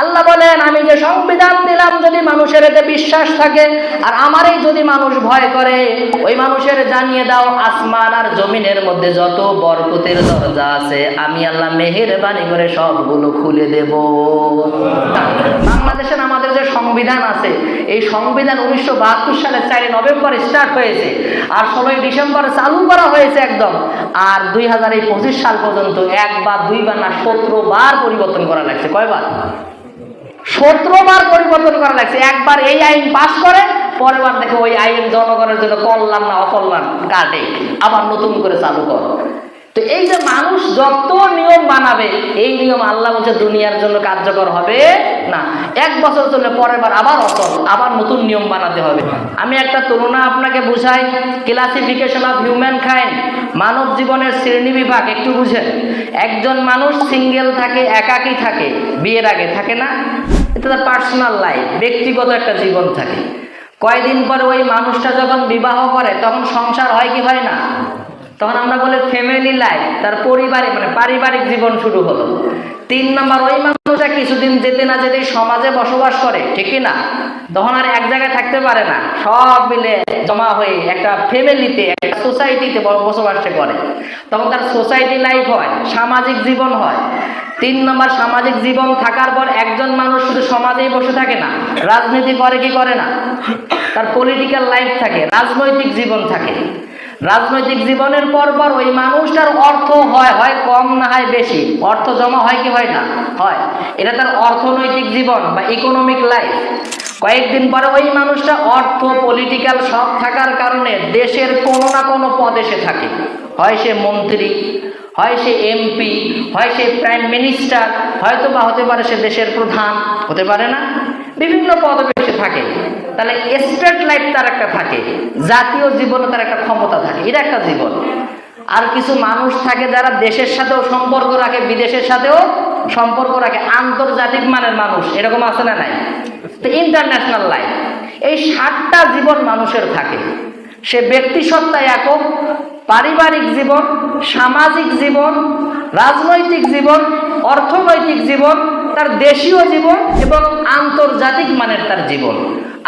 আল্লাহ বলেন, আমি যে সংবিধান দিলাম, যদি মানুষের এতে বিশ্বাস থাকে, আর আমারই যদি মানুষ ভয় করে, ওই মানুষের জানিয়ে দাও, আসমান আর জমিনের মধ্যে যত বরকতের দরজা আছে, আমি আল্লাহ মেহেরবানি করে সবগুলো খুলে দেব। বাংলাদেশের আমাদের যে সংবিধান আছে, এই সংবিধান উনিশশো বাহাত্তর সালে চারই নভেম্বর স্টার্ট হয়েছে, আর ষোলোই ডিসেম্বর চালু করা হয়েছে একদম, আর দুই হাজার সাল পর্যন্ত একবার, দুইবার না, সতেরো বার পরিবর্তন করা লাগছে। কয়বার? সতেরো বার পরিবর্তন করা লাগছে। একবার এই আইন পাশ করে, পরের বার দেখে ওই আইন জনগণের জন্য কল্যাণ না অকল্যাণ কাটে। আবার নতুন করে চালু কর। তো এই যে মানুষ যত নিয়ম বানাবে, এই নিয়ম আল্লাহ বলছে দুনিয়ার জন্য কার্যকর হবে না। এক বছর চলে পরের বার আবার অচল, আবার নতুন নিয়ম বানাতে হবে। আমি একটা তুলনা আপনাকে বুঝাই ক্লাসিফিকেশন অফ হিউম্যান খাইন্ড মানব জীবনের শ্রেণি বিভাগ একটু বুঝেন। একজন মানুষ সিঙ্গেল থাকে, একাকী থাকে, বিয়ের আগে থাকে না? এটা তার পার্সোনাল লাইফ, ব্যক্তিগত একটা জীবন থাকে। কয়দিন পরে ওই মানুষটা যখন বিবাহ করে, তখন সংসার হয় কি হয় না? তখন আমরা বলে ফ্যামিলি লাইফ তার পরিবারে মানে পারিবারিক জীবন শুরু হলো। তিন নম্বর, ওই মানুষটা কিছুদিন যেতে না যেতে সমাজে বসবাস করে, ঠিক না? তখন আর এক জায়গায় থাকতে পারে না। সব মিলে জমা হয়ে একটা ফ্যামিলিতে একটা সোসাইটিতে বসবাস করে। তখন তার সোসাইটি লাইফ হয়, সামাজিক জীবন হয়। তিন নম্বর, সামাজিক জীবন থাকার পর একজন মানুষ শুধু সমাজেই বসে থাকে না, রাজনীতি করে কি করে না? তার পলিটিক্যাল লাইফ থাকে, রাজনৈতিক জীবন থাকে। রাজনৈতিক জীবনের পর পর ওই মানুষটার অর্থ হয় হয় কম না হয় বেশি? অর্থ জমা হয় কি হয় না? হয়। এটা তার অর্থনৈতিক জীবন বা ইকোনমিক লাইফ কয়েকদিন পরে ওই মানুষটা অর্থ পলিটিক্যাল সব থাকার কারণে দেশের কোনো না কোনো পদে সে থাকে। হয় সে মন্ত্রী, হয় সে এমপি হয় সে প্রাইম মিনিস্টার হয়তো বা হতে পারে সে দেশের প্রধান, হতে পারে না। বিভিন্ন পদবি সে থাকে। তাহলে স্টেট লাইফ তার একটা থাকে, জাতীয় জীবনে তার একটা ক্ষমতা থাকে, এটা একটা জীবন। আর কিছু মানুষ থাকে যারা দেশের সাথেও সম্পর্ক রাখে, বিদেশের সাথেও সম্পর্ক রাখে, আন্তর্জাতিক মানের মানুষ, এরকম আছে না নাই? তো ইন্টারন্যাশনাল লাইফ এই সাতটা জীবন মানুষের থাকে। সে ব্যক্তি সত্তায় একক, পারিবারিক জীবন, সামাজিক জীবন, রাজনৈতিক জীবন, অর্থনৈতিক জীবন তার দেশীয় জীবন এবং আন্তর্জাতিক মানের তার জীবন।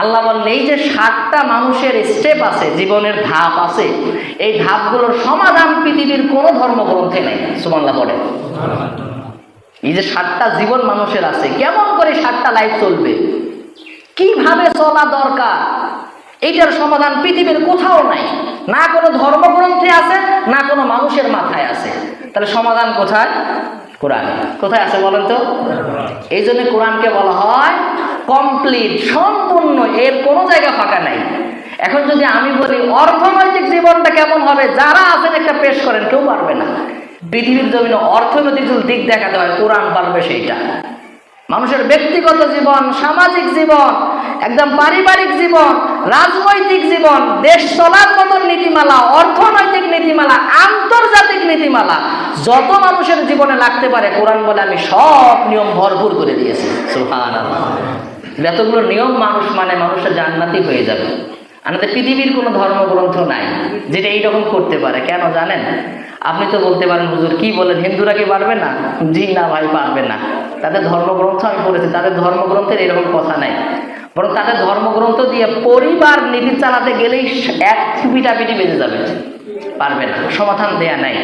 আল্লাহ বললেন, এই যে সাতটা মানুষের স্টেপ আছে, জীবনের ধাপ আছে, এই ধাপগুলোর সমাধান পৃথিবীর কোনো ধর্মগ্রন্থে নেই। সুমাল্লাহ বলে এই যে সাতটা জীবন মানুষের আছে, কেমন করে সাতটা লাইফ চলবে? কীভাবে চলা দরকার? এইটার সমাধান পৃথিবীর কোথাও নাই। না কোনো ধর্মগ্রন্থে আছে, না কোনো মানুষের মাথায় আছে। তাহলে সমাধান কোথায়? কোরআন। কোথায় আছে বলেন তো? এই জন্য কোরআনকে বলা হয় কমপ্লিট সম্পূর্ণ, এর কোনো জায়গা ফাঁকা নাই। এখন যদি আমি বলি অর্থনৈতিক জীবনটা কেমন হবে, যারা আছেন একটা পেশ করেন, কেউ পারবে না। পৃথিবীর জমিনে অর্থনৈতিক দিক দেখাতে হয়, কোরআন পারবে সেইটা। মানুষের ব্যক্তিগত জীবন, সামাজিক জীবন, একদম পারিবারিক জীবন, রাজনৈতিক জীবন, দেশ চলার মতন নীতিমালা, অর্থনৈতিক নীতিমালা, আন্তর্জাতিক নীতিমালা, যত মানুষের জীবনে লাগতে পারে, কোরআন বলে আমি সব নিয়ম ভরপুর করে দিয়েছি। যতগুলো নিয়ম মানুষ মানে মানুষের জান্নাতি হয়ে যাবে। আমাদের পৃথিবীর কোনো ধর্মগ্রন্থ নাই, যেটা এইরকম করতে পারে। কেন জানেন? আপনি তো বলতে পারেন, হুজুর, কি বলেন? হিন্দুরা কি পারবে না? জি না ভাই, পারবে না। তাদের ধর্মগ্রন্থ আমি পড়েছি তাদের ধর্মগ্রন্থের এরকম কথা নাই। বরং তাদের ধর্মগ্রন্থ দিয়ে পরিবার নীতি চালাতে গেলেই এক পিটাপিটি বেঁধে যাবে। পারবে না, সমাধান দেয়া নাই।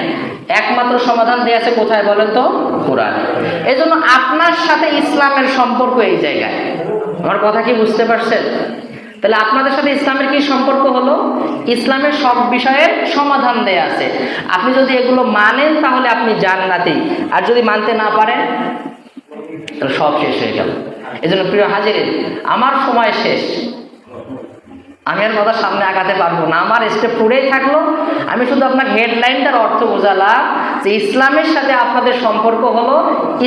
একমাত্র সমাধান দেয়া আছে কোথায় বলেন তো? কোরআন। জন্য আপনার সাথে ইসলামের সম্পর্ক এই জায়গায়। আমার কথা কি বুঝতে পারছেন? তাহলে আপনাদের সাথে ইসলামের কি সম্পর্ক হলো? ইসলামের সব বিষয়ের সমাধান দেয়া আছে। আপনি যদি এগুলো মানেন, তাহলে আপনি জান্নাতি। আর যদি মানতে না পারেন তাহলে সব শেষ হয়ে গেল। এই জন্য প্রিয় হাজির আমার সময় শেষ। আমি আর কথা সামনে আগাতে পারব না। আমার স্টেপ পুরেই থাকল। আমি শুধু আপনাকে হেডলাইনটার অর্থ বোঝালাম। যে ইসলামের সাথে আপনাদের সম্পর্ক হলো,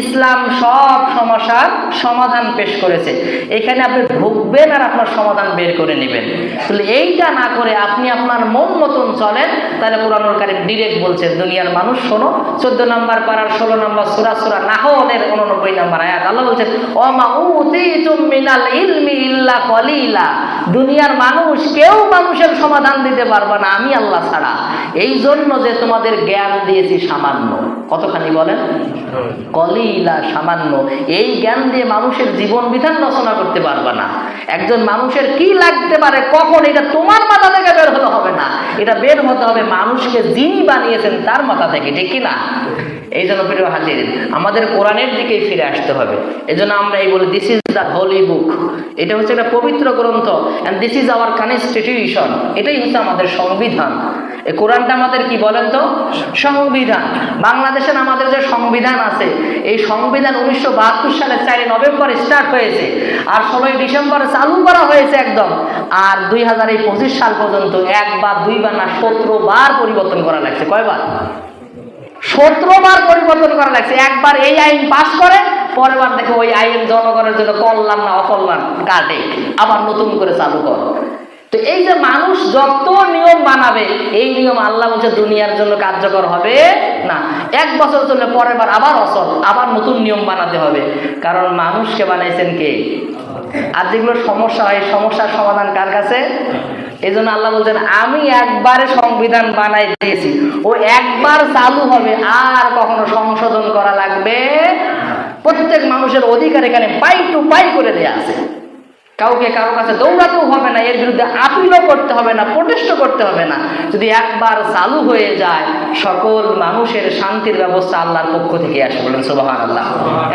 ইসলাম সব সমস্যার সমাধান পেশ করেছে। এখানে আপনি ঢুকবেন আর আপনার সমাধান বের করে নেবেন। তাহলে এইটা না করে আপনি আপনার মন মতন চলেন, তাহলে কোরআনুল কারিম ডিরেক্ট বলছে, দুনিয়ার মানুষ শোনো, চোদ্দ নম্বর পাড়ার ষোলো নম্বর সুরা সুরা নাহলের উননব্বই নম্বর আয়াত। আল্লাহ বলছেন অমা মিনাল ইলমি ইল্লা কলিলা। দুনিয়ার মানুষ কেউ মানুষের সমাধান দিতে পারবে না, আমি আল্লাহ ছাড়া। এই জন্য যে তোমাদের জ্ঞান দিয়েছি সামান্য। কতখানি বলেন? কলিলা সামান্য। এই জ্ঞান দিয়ে মানুষের জীবন বিধান রচনা করতে পারবে না। একজন মানুষের কি লাগতে পারে কখন, এটা তোমার মাথা থেকে বের হতে হবে না। এটা বের হতে হবে মানুষকে যিনি বানিয়েছেন তার মাথা থেকে, ঠিক কি না? এই জন্য প্রিয় হাজির আমাদের কোরআনের দিকেই ফিরে আসতে হবে। এই জন্য আমরা এই বলি this is the holy book এটা হচ্ছে একটা পবিত্র গ্রন্থ and this is our constitution এটাই হচ্ছে আমাদের সংবিধান। এই কোরআনটা আমাদের কি বলেন তো? সংবিধান। বাংলাদেশের আমাদের যে সংবিধান আছে, এই সংবিধান উনিশশো বাহাত্তর সালের চারই নভেম্বর স্টার্ট হয়েছে, আর ষোলোই ডিসেম্বরে চালু করা হয়েছে একদম, আর দুই হাজার সাল পর্যন্ত একবার, দুইবার না, সতেরো বার পরিবর্তন করা লাগছে। কয়বার? সতেরো বার পরিবর্তন করা লাগছে। একবার এই আইন পাস করে, পরের বার দেখে ওই আইন জনগণের জন্য কল্যাণ না অকল্যাণ কাটে। আবার নতুন করে চালু কর। তো এই যে মানুষ যত নিয়ম বানাবে এই নিয়ম আল্লাহ বলছে দুনিয়ার জন্য কার্যকর হবে না। এক বছর চললে পরের বার আবার অসল আবার নতুন নিয়ম বানাতে হবে। কারণ মানুষকে বানাইছেন কে? আর যেগুলো সমস্যা হয়, সমস্যার সমাধান কার কাছে? এই জন্য আল্লাহ বলছেন, আমি একবারে সংবিধান বানাই দিয়েছি। ও একবার চালু হবে, আর কখনো সংশোধন করা লাগবে প্রত্যেক মানুষের অধিকার এখানে পাই টু পাই করে দেয়া আছে। কাউকে কারও কাছে দৌড়াতেও হবে না, এর বিরুদ্ধে আপিলও করতে হবে না, প্রোটেস্টও করতে হবে না। যদি একবার চালু হয়ে যায়, সকল মানুষের শান্তির ব্যবস্থা আল্লাহর পক্ষ থেকে আসে বলেন সুবাহান আল্লাহ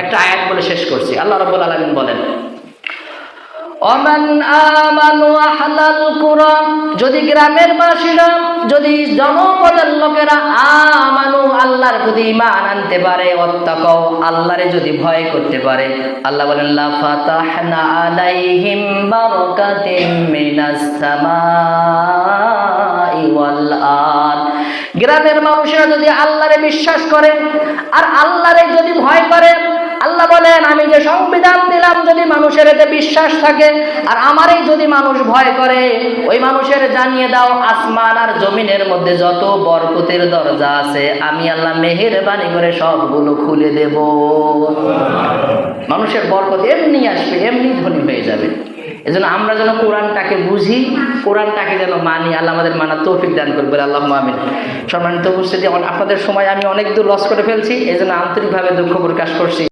একটা আয়াত বলে শেষ করছি। আল্লাহ রব্বুল আলমিন বলেন অমান আমানু যদি গ্রামের বাসীরা, যদি জনপদের লোকেরা আমানু আল্লাহর প্রতি ঈমান আনতে পারে ওয়াত্তাকাও আল্লাহরে যদি ভয় করতে পারে, আল্লাহ বলেন গ্রামের মানুষেরা যদি আল্লাহরে বিশ্বাস করে, আর আল্লাহরে যদি ভয় করে আল্লাহ বলেন, আমি যে সংবিধান দিলাম যদি মানুষের এতে বিশ্বাস থাকে, আর আমারই যদি মানুষ ভয় করে, ওই মানুষের জানিয়ে দাও, আসমান আর জমিনের মধ্যে যত বরকতের দরজা আছে, আমি আল্লাহ মেহেরবানি করে সবগুলো খুলে দেব। মানুষের বরকত এমনি আসবে, এমনি ধনী হয়ে যাবে। এজন্য আমরা যেন কোরআনটাকে বুঝি, কোরআনটাকে যেন মানি। আল্লাহ আমাদের মানার তৌফিক দান করবে আল্লাহ আমিন। সম্মানিত উপস্থিতি আপনাদের সময় আমি অনেক দূর লস করে ফেলছি এই জন্য আন্তরিকভাবে দুঃখ প্রকাশ করছি।